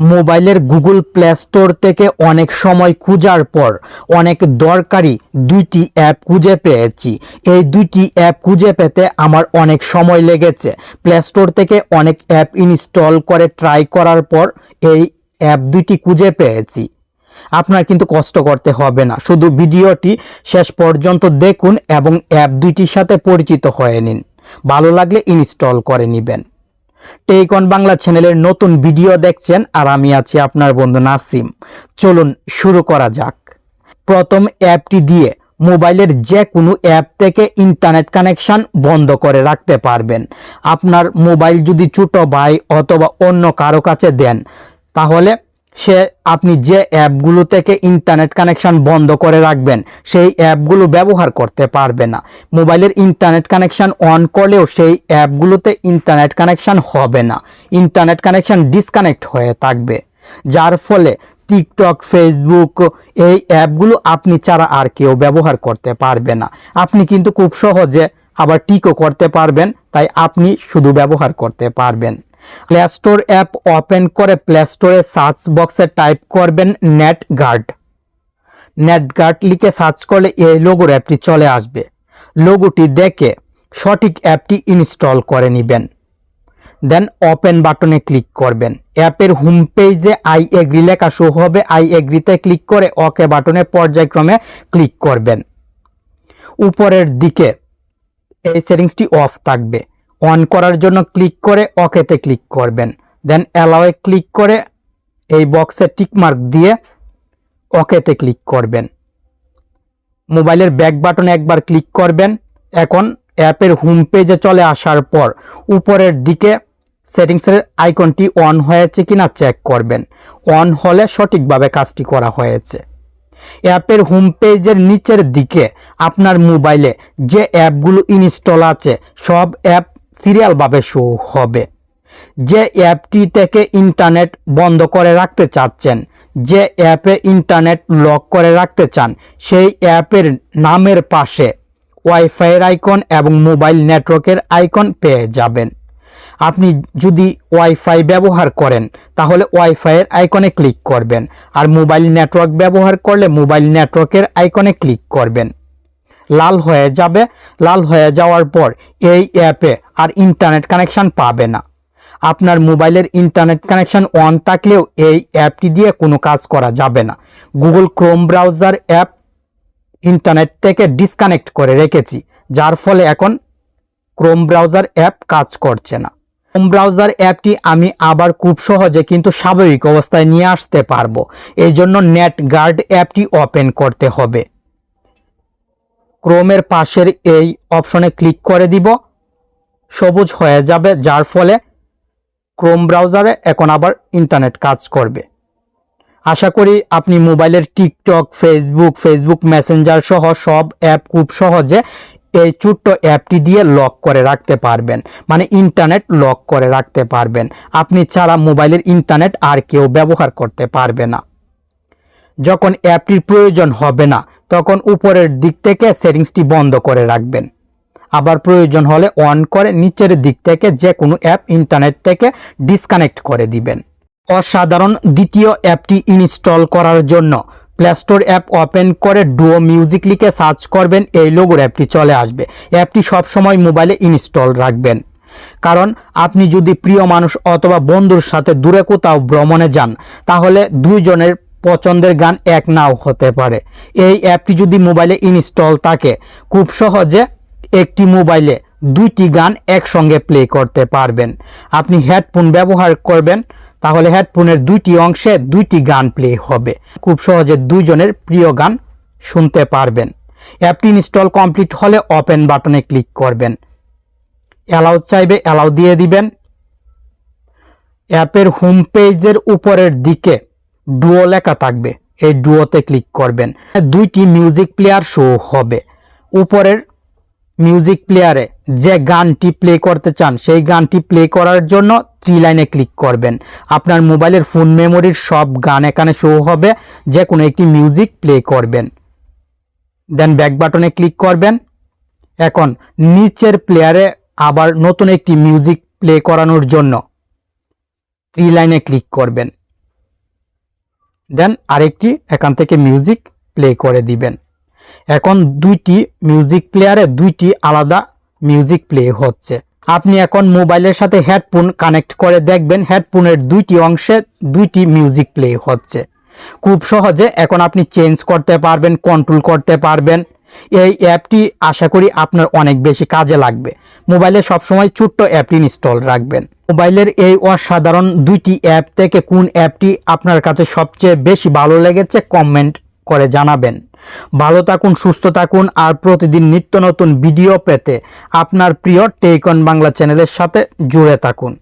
মোবাইলের Google play store থেকে অনেক সময় খুঁজার পর অনেক দরকারি দুইটি অ্যাপ খুঁজে পেয়েছি। এই দুইটি অ্যাপ খুঁজে পেতে আমার অনেক সময় লেগেছে। প্লে স্টোর থেকে অনেক অ্যাপ ইনস্টল করে ট্রাই করার পর এই অ্যাপ দুইটি খুঁজে পেয়েছি। আপনার কিন্তু কষ্ট করতে হবে না, শুধু ভিডিওটি শেষ পর্যন্ত দেখুন এবং অ্যাপ দুইটির সাথে পরিচিত হয়ে নিন। ভালো লাগলে ইনস্টল করে নেবেন। টেকন বাংলা চ্যানেলের নতুন ভিডিও দেখছেন আর আমি আছি আপনার বন্ধু নাসিম। চলুন শুরু করা যাক। প্রথম অ্যাপটি দিয়ে মোবাইলের যে কোনো অ্যাপ থেকে ইন্টারনেট কানেকশন বন্ধ করে রাখতে পারবেন। আপনার মোবাইল যদি ছোটো ভাই অথবা অন্য কারও কাছে দেন, তাহলে সে আপনি যে অ্যাপগুলো থেকে ইন্টারনেট কানেকশন বন্ধ করে রাখবেন, সেই অ্যাপগুলো ব্যবহার করতে পারবে না। মোবাইলের ইন্টারনেট কানেকশন অন করলেও সেই অ্যাপগুলোতে ইন্টারনেট কানেকশন হবে না। ইন্টারনেট কানেকশন ডিসকানেক্ট হয়ে থাকবে। যার ফলে টিকটক ফেসবুক এই অ্যাপগুলো আপনি ছাড়া আর কেউ ব্যবহার করতে পারবে না। আপনি কিন্তু খুব সহজে আবার টিকও করতে পারবেন, তাই আপনি শুধু ব্যবহার করতে পারবেন। প্লে অ্যাপ ওপেন করে প্লে স্টোরে সার্চ বক্সে টাইপ করবেন নেট গার্ড নেট গার্ড লিখে সার্চ করলে এই লোগোর অ্যাপটি চলে আসবে। লোগোটি দেখে সঠিক অ্যাপটি ইনস্টল করে নেবেন। দেন ওপেন বাটনে ক্লিক করবেন। অ্যাপের হোম পেজে আই এগ্রি লেখা শো হবে। আই এগ্রিতে ক্লিক করে ওকে বাটনে পর্যায়ক্রমে ক্লিক করবেন। উপরের দিকে এই সেটিংসটি অফ থাকবে। অন করার জন্য ক্লিক করে ওকেতে ক্লিক করবেন। দেন অ্যালাওয়ে ক্লিক করে এই বক্সে টিকমার্ক দিয়ে ওকেতে ক্লিক করবেন। মোবাইলের ব্যাক বাটনে একবার ক্লিক করবেন। এখন অ্যাপের হোম পেজে চলে আসার পর উপরের দিকে সেটিংসের আইকনটি অন হয়েছে কিনা চেক করবেন। অন হলে সঠিকভাবে কাজটি করা হয়েছে। অ্যাপের হোম পেজের নিচের দিকে আপনার মোবাইলে যে অ্যাপগুলো ইনস্টল আছে, সব অ্যাপ সিরিয়ালভাবে শো হবে। যে অ্যাপটি থেকে ইন্টারনেট বন্ধ করে রাখতে চাচ্ছেন, যে অ্যাপে ইন্টারনেট লক করে রাখতে চান, সেই অ্যাপের নামের পাশে ওয়াইফাইয়ের আইকন এবং মোবাইল নেটওয়ার্কের আইকন পেয়ে যাবেন। আপনি যদি ওয়াইফাই ব্যবহার করেন, তাহলে ওয়াইফাইয়ের আইকনে ক্লিক করবেন, আর মোবাইল নেটওয়ার্ক ব্যবহার করলে মোবাইল নেটওয়ার্কের আইকনে ক্লিক করবেন। লাল হয়ে যাবে। লাল হয়ে যাওয়ার পর এই অ্যাপে আর ইন্টারনেট কানেকশন পাবে না। আপনার মোবাইলের ইন্টারনেট কানেকশন অন থাকলেও এই অ্যাপটি দিয়ে কোনো কাজ করা যাবে না। Google Chrome browser app internet থেকে ডিসকানেক্ট করে রেখেছি, যার ফলে এখন ক্রোম ব্রাউজার অ্যাপ কাজ করছে না। ক্রোম ব্রাউজার অ্যাপটি আমি আবার খুব সহজে কিন্তু স্বাভাবিক অবস্থায় নিয়ে আসতে পারব। এই জন্য নেট গার্ড অ্যাপটি ওপেন করতে হবে। ক্রোমের পাশের এই অপশনে ক্লিক করে দিব। সবুজ হয়ে যাবে, যার ফলে ক্রোম ব্রাউজারে এখন আবার ইন্টারনেট কাজ করবে। আশা করি আপনি মোবাইলের টিকটক, ফেসবুক ফেসবুক মেসেঞ্জার সহ সব অ্যাপ খুব সহজে এই ছোট্ট অ্যাপটি দিয়ে লক করে রাখতে পারবেন। মানে ইন্টারনেট লক করে রাখতে পারবেন। আপনি ছাড়া মোবাইলের ইন্টারনেট আর কেউ ব্যবহার করতে পারবে না। যখন অ্যাপটির প্রয়োজন হবে না, তখন উপরের দিক থেকে সেটিংসটি বন্ধ করে রাখবেন। আবার প্রয়োজন হলে অন করে নিচের দিক থেকে যে কোনো অ্যাপ ইন্টারনেট থেকে ডিসকানেক্ট করে দিবেন। অসাধারণ দ্বিতীয় অ্যাপটি ইনস্টল করার জন্য প্লে স্টোর অ্যাপ ওপেন করে ডুও মিউজিক লিখে সার্চ করবেন, এই লোগোর অ্যাপটি চলে আসবে। অ্যাপটি সবসময় মোবাইলে ইনস্টল রাখবেন। কারণ আপনি যদি প্রিয় মানুষ অথবা বন্ধুর সাথে দূরে কোথাও ভ্রমণে যান, তাহলে দুইজনের পছন্দের গান এক নাও হতে পারে। এই অ্যাপটি যদি মোবাইলে ইনস্টল থাকে, খুব সহজে একটি মোবাইলে দুইটি গান একসঙ্গে প্লে করতে পারবেন। আপনি হেডফোন ব্যবহার করবেন, তাহলে হেডফোনের দুইটি অংশে দুইটি গান প্লে হবে। খুব সহজে দুইজনের প্রিয় গান শুনতে পারবেন। অ্যাপটি ইনস্টল কমপ্লিট হলে ওপেন বাটনে ক্লিক করবেন। অ্যালাউ চাইবে, অ্যালাউ দিয়ে দিবেন। অ্যাপের হোম পেজের উপরের দিকে ডুও লেখা থাকবে। এই ডুয়োতে ক্লিক করবেন। দুইটি মিউজিক প্লেয়ার শো হবে। উপরের মিউজিক প্লেয়ারে যে গানটি প্লে করতে চান, সেই গানটি প্লে করার জন্য থ্রি লাইনে ক্লিক করবেন। আপনার মোবাইলের ফোন মেমোরির সব গান এখানে শো হবে। যে কোনো একটি মিউজিক প্লে করবেন। দেন ব্যাক বাটনে ক্লিক করবেন। এখন নিচের প্লেয়ারে আবার নতুন একটি মিউজিক প্লে করানোর জন্য থ্রি লাইনে ক্লিক করবেন। দেন আরেকটি, এখান থেকে মিউজিক প্লে করে দিবেন। এখন দুইটি মিউজিক প্লেয়ারে দুইটি আলাদা মিউজিক প্লে হচ্ছে। আপনি এখন মোবাইলের সাথে হেডফোন কানেক্ট করে দেখবেন হেডফোনের দুইটি অংশে দুইটি মিউজিক প্লে হচ্ছে। খুব সহজে এখন আপনি চেঞ্জ করতে পারবেন কন্ট্রোল করতে পারবেন এই অ্যাপটি আশা করি আপনার অনেক বেশি কাজে লাগবে। মোবাইলে সবসময় ছোট্ট অ্যাপটি ইনস্টল রাখবেন। মোবাইলের এই অসাধারণ দুইটি অ্যাপ থেকে কোন অ্যাপটি আপনার কাছে সবচেয়ে বেশি ভালো লেগেছে কমেন্ট করে জানাবেন। ভালো থাকুন, সুস্থ থাকুন আর প্রতিদিন নিত্য নতুন ভিডিও পেতে আপনার প্রিয় টেকন বাংলা চ্যানেলের সাথে জুড়ে থাকুন।